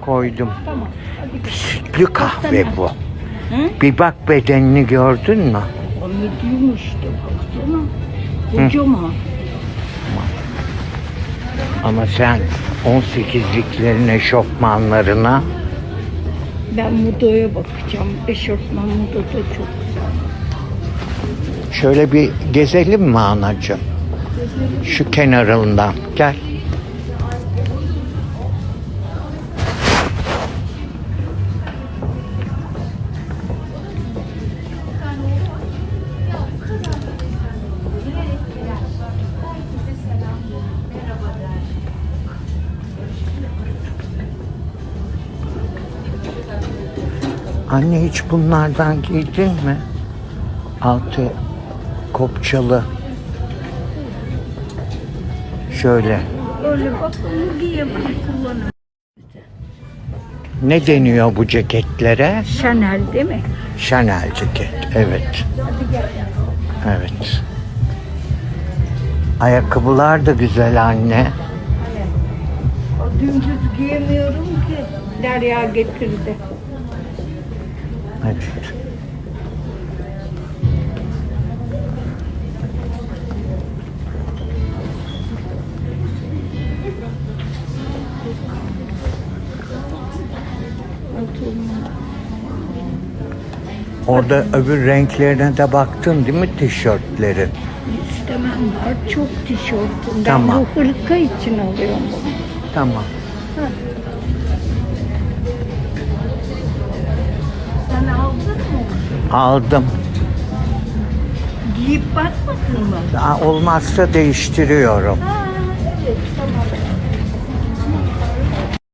Koydum. Sütlü kahve bu. Bir bak bedenini gördün mü? Medium işte baksana. Kocaman. Ama sen 18'liklerin eşofmanlarına Ben modaya bakacağım. Eşofman modada çok güzel. şöyle bir gezelim mi anacığım? Şu kenarından. Gel. Anne hiç bunlardan giydin mi? Altı kopçalı. Şöyle. Öyle bak onu giyemem kullanırım. Ne deniyor bu ceketlere? Chanel değil mi? Chanel ceket. Evet. Evet. Ayakkabılar da güzel anne. Dümdüz giyemiyorum ki. Derya getirdi. Evet. Orada öbür renklerine de baktın değil mi tişörtlerin? İstemem var çok tişörtüm. Ben Tamam. bu hırka için alıyorum bunu. Tamam. Sen Aldım. Giyip bakmadın mı? Aa, Olmazsa değiştiriyorum. Ha, evet tamam.